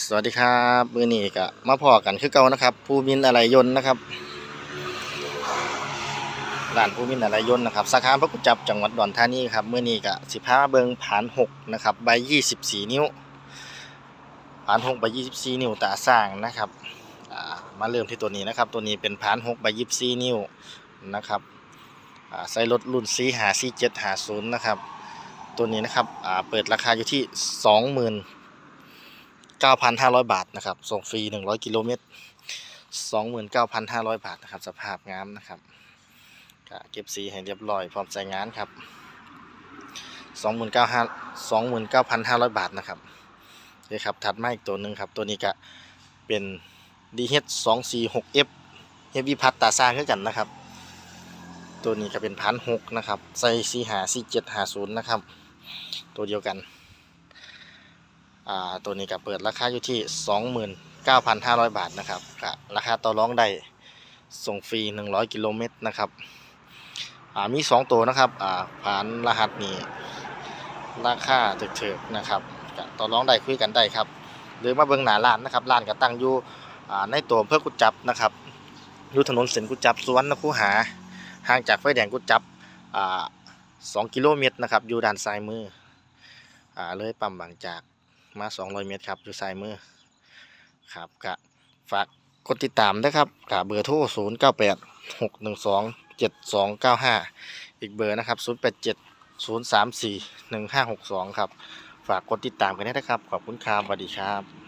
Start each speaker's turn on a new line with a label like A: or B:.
A: สวัสดีครับมือนี้ก็มาพอกันคือเก่านะครับผู้มินอะไรยนต์นะครับร้านผู้มินอะไรยนต์นะครับสาขาพระกุจับจังหวัดดอนธานีครับมือนี้ก็สิบห้าเบิงผานหกนะครับใบยี่สิบสี่นิ้วผานหกใบยี่สิบสี่นิ้วตาสร้างนะครับมาเริ่มที่ตัวนี้นะครับ ตัวนี้เป็นผานหกใบยี่สิบสี่นิ้วนะครับใส่รถรุ่นซีหาซีเจ็ดหาศูนย์นะครับ ตัวนี้นะครับเปิดราคาอยู่ที่สองหมื่น 9,500 บาทนะครับ ส่งฟรี 100 กิโลเมตร 29,500 บาทนะครับ สภาพงามนะครับก็เก็บสีให้เรียบร้อย พร้อมใช้งานครับ 29,500 29,500บาทนะครับโอเคครับ ถัดมาอีกตัวหนึ่งครับ ตัวนี้ก็เป็น DH 246F Heavy พัดตาสร้างขึ้นกันนะครับ ตัวนี้ก็เป็นพันหกนะครับ ใส่สีหาสีเจ็ดหาศูนย์นะครับ ตัวเดียวกัน ตัวนี้ก็เปิดราคาอยู่ที่ 29,500 บาทนะครับก็ราคาต่อรองได้ส่งฟรี 100 กิโลเมตรนะครับมี 2 ตัวนะครับผ่านรหัสนี้ราคาถึกๆนะครับต่อรองได้คุยกันได้ครับ หรือมาเบิ่งหน้าร้านนะครับร้านก็ตั้งอยู่ในตัวเพื่อกุจับนะครับอยู่ถนนเส้นกุจับสวนนคูหาห่างจากไฟแดงกุจับสอ่า2กิโลเมตรนะครับอยู่ด้านซ้ายมืออเลยปั๊มบางจาก มา 200 เมตรครับ อยู่ซ้ายมือ ครับกะฝากกดติดตามนะครับกะเบอร์โทร 0 9 8 6 1 2 7 2 9 5 อีกเบอร์นะครับ 0 8 7 0 3 4 1 5 6 2 ครับ ฝากกดติดตามกันด้วยนะครับ ขอบคุณครับสวัสดีครับ